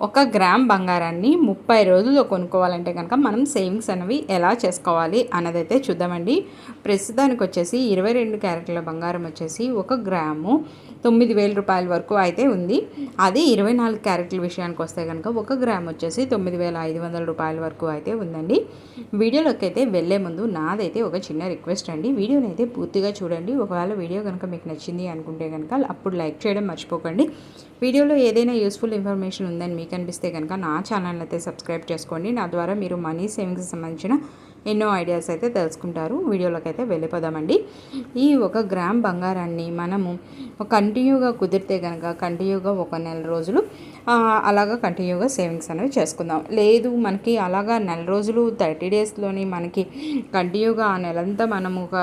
ఒక గ్రామ్ బంగారాన్ని ముప్పై రోజుల్లో కొనుక్కోవాలంటే కనుక మనం సేవింగ్స్ అనేవి ఎలా చేసుకోవాలి అన్నదైతే చూద్దామండి. ప్రస్తుతానికి వచ్చేసి ఇరవై రెండు క్యారెట్ల బంగారం వచ్చేసి ఒక గ్రాము తొమ్మిది వేల రూపాయల వరకు అయితే ఉంది. అదే ఇరవై నాలుగు క్యారెట్ల విషయానికి వస్తే కనుక ఒక గ్రామ్ వచ్చేసి తొమ్మిది వేల ఐదు వందల రూపాయల వరకు అయితే ఉందండి. వీడియోలోకి అయితే వెళ్ళే ముందు నాదైతే ఒక చిన్న రిక్వెస్ట్ అండి. వీడియోని అయితే పూర్తిగా చూడండి. ఒకవేళ వీడియో కనుక మీకు నచ్చింది అనుకుంటే కనుక అప్పుడు లైక్ చేయడం మర్చిపోకండి. వీడియోలో ఏదైనా యూస్ఫుల్ ఇన్ఫర్మేషన్ ఉందని మీకు అనిపిస్తే కనుక నా ఛానల్ అయితే సబ్స్క్రైబ్ చేసుకోండి. నా ద్వారా మీరు మనీ సేవింగ్స్ సంబంధించిన ఎన్నో ఐడియాస్ అయితే తెలుసుకుంటారు. వీడియోలోకి అయితే వెళ్ళిపోదామండి. ఈ ఒక గ్రామ్ బంగారాన్ని మనము కంటిన్యూగా కుదిరితే కనుక కంటిన్యూగా ఒక నెల రోజులు అలాగా కంటిన్యూగా సేవింగ్స్ అనేవి చేసుకుందాం. లేదు మనకి అలాగా నెల రోజులు థర్టీ డేస్లోని మనకి కంటిన్యూగా ఆ నెలంతా మనము ఒక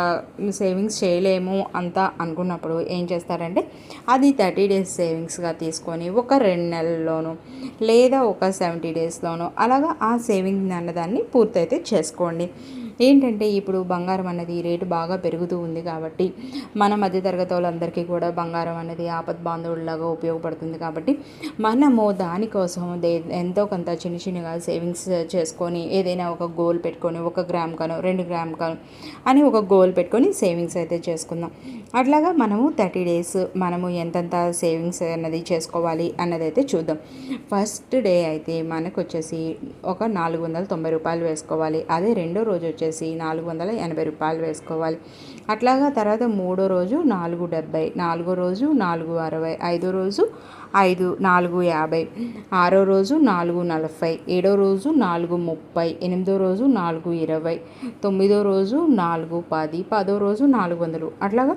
సేవింగ్స్ చేయలేము అంతా అనుకున్నప్పుడు ఏం చేస్తారంటే అది థర్టీ డేస్ సేవింగ్స్గా తీసుకొని ఒక రెండు నెలల్లోనూ లేదా ఒక సెవెంటీ డేస్లోనూ అలాగా ఆ సేవింగ్ అన్నదాన్ని పూర్తయితే చేసుకోండి. ఏంటంటే ఇప్పుడు బంగారం అనేది రేటు బాగా పెరుగుతూ ఉంది కాబట్టి మన మధ్యతరగతి వాళ్ళందరికీ కూడా బంగారం అనేది ఆపద్ బాంధవుల్లాగా ఉపయోగపడుతుంది కాబట్టి మనము దానికోసం ఎంతో కొంత చిన్న చిన్నగా సేవింగ్స్ చేసుకొని ఏదైనా ఒక గోల్ పెట్టుకొని ఒక గ్రామ్ కను రెండు గ్రామ్ కను అని ఒక గోల్ పెట్టుకొని సేవింగ్స్ అయితే చేసుకుందాం. అట్లాగా మనము థర్టీ డేస్ మనము ఎంతెంత సేవింగ్స్ అన్నది చేసుకోవాలి అన్నది అయితే చూద్దాం. ఫస్ట్ డే అయితే మనకు వచ్చేసి ఒక నాలుగు వందల తొంభై రూపాయలు వేసుకోవాలి. అదే రెండో రోజు వచ్చేసి వచ్చేసి నాలుగు వందల ఎనభై రూపాయలు వేసుకోవాలి. అట్లాగా తర్వాత మూడో రోజు నాలుగు డెబ్బై నాలుగో రోజు నాలుగు అరవై ఐదో రోజు ఐదు నాలుగు యాభై ఆరో రోజు నాలుగు నలభై ఏడో రోజు నాలుగు ముప్పై ఎనిమిదో రోజు నాలుగు ఇరవై తొమ్మిదో రోజు నాలుగు పది పదో రోజు నాలుగు వందలు. అట్లాగా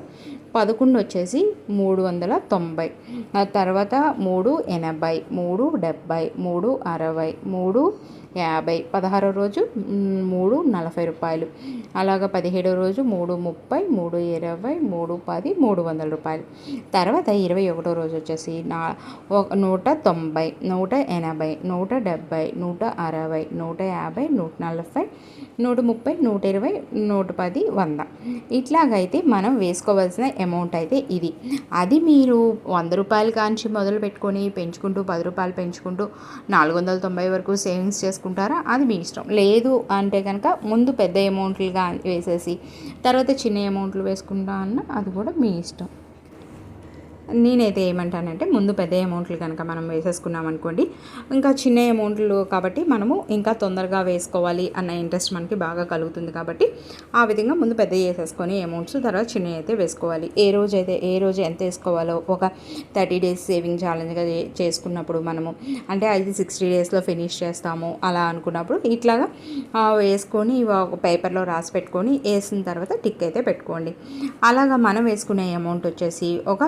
పదకొండు వచ్చేసి మూడు వందల తొంభై. తర్వాత మూడు ఎనభై మూడు డెబ్బై మూడు అరవై మూడు యాభై పదహారో రోజు మూడు నలభై రూపాయలు. అలాగ పదిహేడో రోజు మూడు ముప్పై మూడు ఇరవై మూడు పది మూడు వందల రూపాయలు. తర్వాత ఇరవై ఒకటో రోజు వచ్చేసి నా నూట తొంభై నూట ఎనభై నూట డెబ్భై నూట అరవై నూట యాభై నూట నలభై నూట ముప్పై నూట ఇరవై నూట పది వంద. ఇట్లాగైతే మనం వేసుకోవాల్సిన అమౌంట్ అయితే ఇది. అది మీరు వంద రూపాయలు కాంచి మొదలు పెట్టుకొని పెంచుకుంటూ పది రూపాయలు పెంచుకుంటూ నాలుగు వందల తొంభై వరకు సేవింగ్స్ వేసుకుంటారా అది మీ ఇష్టం. లేదు అంటే కనుక ముందు పెద్ద అమౌంట్లుగా వేసేసి తర్వాత చిన్న అమౌంట్లు వేసుకుంటా అన్న అది కూడా మీ ఇష్టం. నేనైతే ఏమంటానంటే ముందు పెద్ద అమౌంట్లు కనుక మనం వేసేసుకున్నాం అనుకోండి ఇంకా చిన్న అమౌంట్లు కాబట్టి మనము ఇంకా తొందరగా వేసుకోవాలి అన్న ఇంట్రెస్ట్ మనకి బాగా కలుగుతుంది కాబట్టి ఆ విధంగా ముందు పెద్ద వేసేసుకొని అమౌంట్స్ తర్వాత చిన్న అయితే వేసుకోవాలి. ఏ రోజు అయితే ఏ రోజు ఎంత వేసుకోవాలో ఒక థర్టీ డేస్ సేవింగ్ ఛాలెంజ్గా చేసుకున్నప్పుడు మనము అంటే అది సిక్స్టీ డేస్లో ఫినిష్ చేస్తాము అలా అనుకున్నప్పుడు ఇట్లాగా వేసుకొని ఒక పేపర్లో రాసి పెట్టుకొని వేసిన తర్వాత టిక్ అయితే పెట్టుకోండి. అలాగా మనం వేసుకునే అమౌంట్ వచ్చేసి ఒక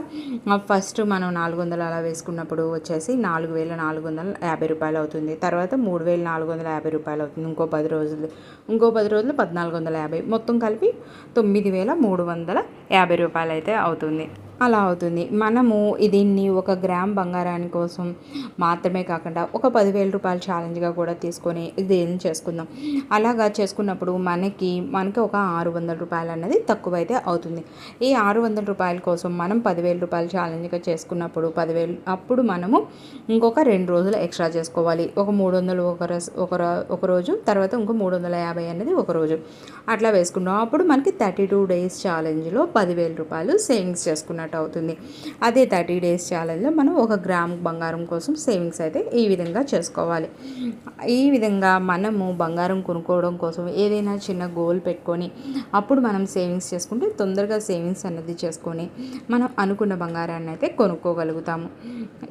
ఫస్ట్ మనం నాలుగు వందలు అలా వేసుకున్నప్పుడు వచ్చేసి నాలుగు వేల నాలుగు వందల యాభై రూపాయలు అవుతుంది. తర్వాత మూడు వేల నాలుగు వందల యాభై రూపాయలు అవుతుంది. ఇంకో పది రోజులు ఇంకో పది రోజులు పద్నాలుగు వందల యాభై. మొత్తం కలిపి తొమ్మిది వేల మూడు వందల యాభై రూపాయలు అయితే అవుతుంది. అలా అవుతుంది. మనము దీన్ని ఒక గ్రామ్ బంగారాని కోసం మాత్రమే కాకుండా ఒక పదివేల రూపాయల ఛాలెంజ్గా కూడా తీసుకొని ఏం చేసుకుందాం? అలాగా చేసుకున్నప్పుడు మనకి మనకి ఒక ఆరు వందల రూపాయలు అన్నది తక్కువైతే అవుతుంది. ఈ ఆరు వందల రూపాయల కోసం మనం పదివేల రూపాయలు ఛాలెంజ్గా చేసుకున్నప్పుడు పదివేలు అప్పుడు మనము ఇంకొక రెండు రోజులు ఎక్స్ట్రా చేసుకోవాలి. ఒక మూడు వందలు ఒక ఒక ఒక రోజు తర్వాత ఇంకో మూడు వందల యాభై అనేది ఒక రోజు. అట్లా వేసుకున్నాం. అప్పుడు మనకి థర్టీ టూ డేస్ ఛాలెంజ్లో పదివేల రూపాయలు సేవింగ్స్ చేసుకున్నాడు అన్నట్టు అవుతుంది. అదే థర్టీ డేస్ ఛాలెంజ్లో మనం ఒక గ్రామ్ బంగారం కోసం సేవింగ్స్ అయితే ఈ విధంగా చేసుకోవాలి. ఈ విధంగా మనము బంగారం కొనుక్కోవడం కోసం ఏదైనా చిన్న గోల్ పెట్టుకొని అప్పుడు మనం సేవింగ్స్ చేసుకుంటే తొందరగా సేవింగ్స్ అన్నది చేసుకొని మనం అనుకున్న బంగారాన్ని అయితే కొనుక్కోగలుగుతాము.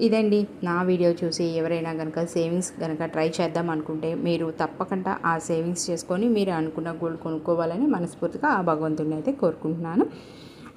ఇదండి నా వీడియో చూసి ఎవరైనా కనుక సేవింగ్స్ కనుక ట్రై చేద్దాం అనుకుంటే మీరు తప్పకుండా ఆ సేవింగ్స్ చేసుకొని మీరు అనుకున్న గోల్డ్ కొనుక్కోవాలని మనస్ఫూర్తిగా ఆ భగవంతుడిని అయితే కోరుకుంటున్నాను.